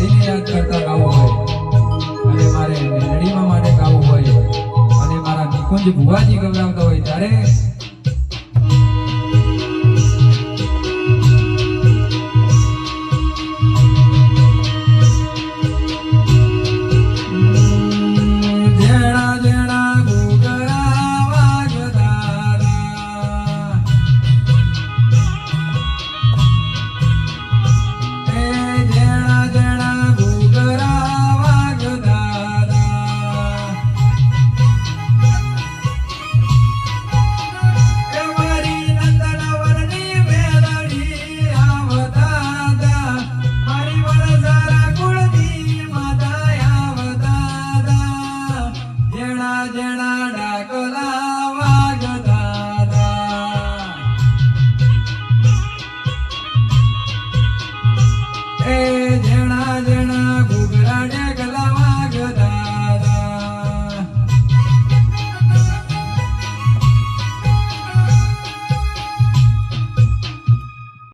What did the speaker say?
સિદ્ધિની કરતા ગાવું હોય. અને મારે મેલડીમાં માટે ગાવું હોય. અને મારા નિકુંજ ભુવાજી ગવડાવતા હોય ત્યારે જેણા